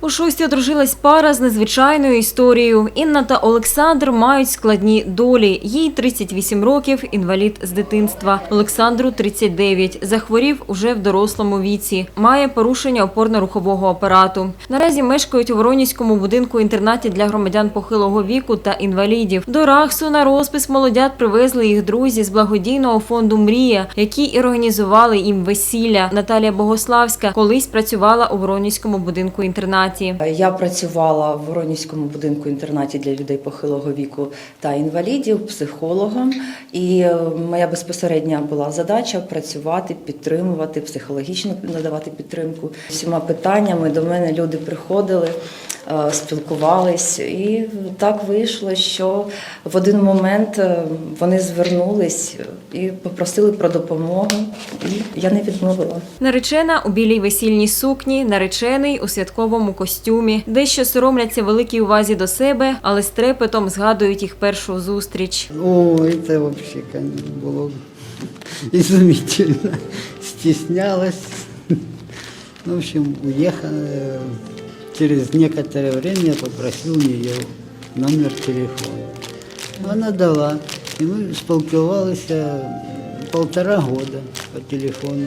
У шості одружилась пара з незвичайною історією. Інна та Олександр мають складні долі. Їй 38 років, інвалід з дитинства. Олександру 39. Захворів уже в дорослому віці. Має порушення опорно-рухового апарату. Наразі мешкають у Воронівському будинку інтернаті для громадян похилого віку та інвалідів. До Рахсу на розпис молодят привезли їх друзі з благодійного фонду Мрія, які і організували їм весілля. Наталія Богославська колись працювала у Воронівському будинку інтернаті. Я працювала в Воронівському будинку інтернаті для людей похилого віку та інвалідів, психологом. І е, моя безпосередня була задача працювати, підтримувати, психологічно надавати підтримку. Всіма питаннями до мене люди приходили, спілкувались, і так вийшло, що в один момент е, вони звернулись і попросили про допомогу. І я не відмовила. Наречена у білій весільній сукні, наречений у святковому костюмі. Дещо соромляться великій увазі до себе, але з трепетом згадують їх першу зустріч. О, это вообще, конечно, было изумительно. Стеснялась. Ну, в общем, уехала. Через некоторое время я попросил у нее номер телефона. Она дала. И мы спілкувались полтора года по телефону.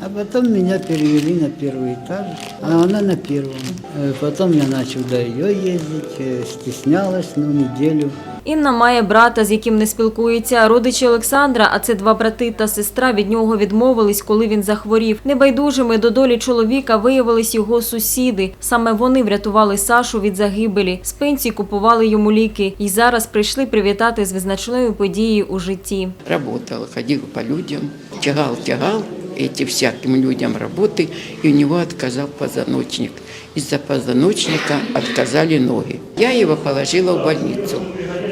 А потом меня перевели на первый этаж, а она на первом. Э, Потом я начал до ее ездить, э, стеснялась, ну, неделю. Інна має брата, з яким не спілкується. Родичі Олександра, а це два брати та сестра, від нього відмовились, коли він захворів. Небайдужими до долі чоловіка виявились його сусіди. Саме вони врятували Сашу від загибелі. З пенсії купували йому ліки і зараз прийшли привітати з визначною подією у житті. работал, ходил по людям, тягал, тягал эти всяким людям работы, и у него отказал позвоночник. Из-за позвоночника отказали ноги. Я его положила в больницу.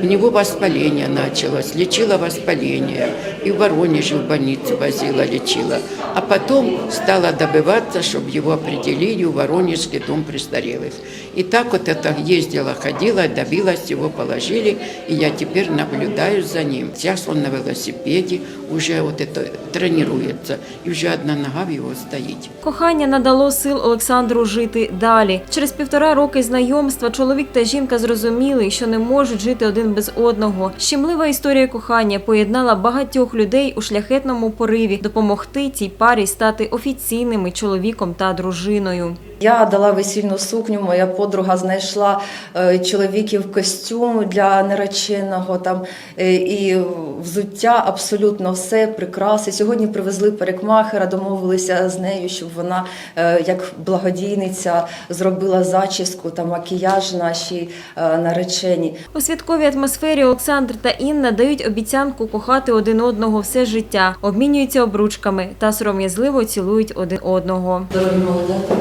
У него воспаление началось, лечила воспаление. И в Воронеже в больницу возила, лечила. А потом стала добиваться, чтобы его определили в Воронежский дом престарелых. И так вот это ездила, ходила, добилась, его положили, и я теперь наблюдаю за ним. Сейчас он на велосипеде, уже вот это тренируется, и уже одна нога в его стоит. Кохання надало сил Олександру жити далі. Через півтора роки знайомства чоловік та жінка зрозуміли, що не можуть жити один без одного. Щемлива історія кохання поєднала багатьох людей у шляхетному пориві допомогти цій парі стати офіційними чоловіком та дружиною. Я дала весільну сукню, моя подруга знайшла е, чоловіків костюм для нареченого там е, і взуття, абсолютно все, прикраси. Сьогодні привезли парикмахера, домовилися з нею, щоб вона е, як благодійниця зробила зачіску та макіяж нашій нареченій. У святковій атмосфері Олександр та Інна дають обіцянку кохати один одного все життя, обмінюються обручками та сором'язливо цілують один одного. Дорогі молодята,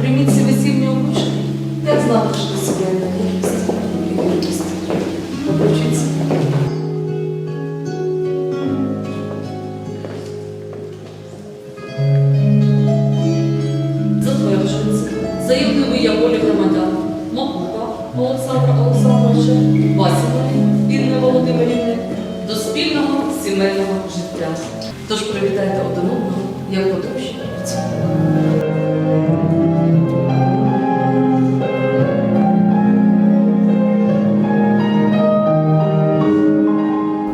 прийміть ці весільні обручки, як до себе на вірність і вірність. Затверджується заявливий я волі громадян Макуха Олександра Олександровича, Васіної Інни Володимирівни до спільного сімейного життя. Тож привітайте один одного, як подружжя.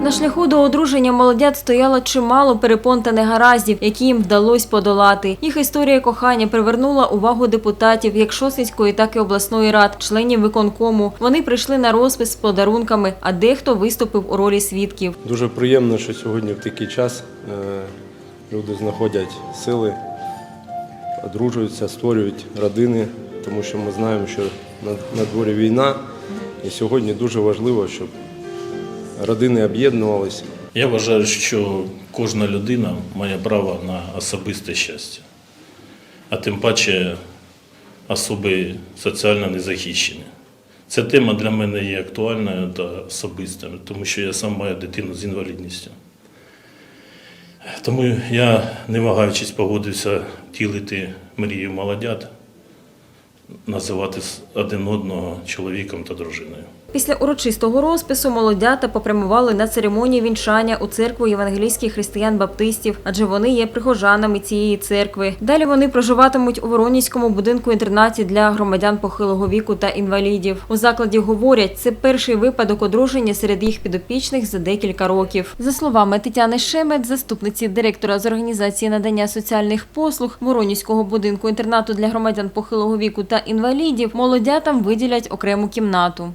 На шляху до одруження молодят стояло чимало перепон та негараздів, які їм вдалося подолати. Їх історія кохання привернула увагу депутатів як Шосницької, так і обласної рад, членів виконкому. Вони прийшли на розпис з подарунками, а дехто виступив у ролі свідків. Дуже приємно, що сьогодні в такий час е, люди знаходять сили, одружуються, створюють родини, тому що ми знаємо, що на дворі війна, і сьогодні дуже важливо, щоб родини об'єднувалися. Я вважаю, що кожна людина має право на особисте щастя, а тим паче особи соціально незахищені. Ця тема для мене є актуальною та особистою, тому що я сам маю дитину з інвалідністю. Тому я, не вагаючись, погодився втілити мрію молодят, називати один одного чоловіком та дружиною. Після урочистого розпису молодята попрямували на церемонію вінчання у церкву євангелійських християн-баптистів, адже вони є прихожанами цієї церкви. Далі вони проживатимуть у Воронізькому будинку інтернаті для громадян похилого віку та інвалідів. У закладі говорять, це перший випадок одруження серед їх підопічних за декілька років. За словами Тетяни Шемет, заступниці директора з організації надання соціальних послуг Воронізького будинку інтернату для громадян похилого віку та інвалідів, молодятам виділять окрему кімнату.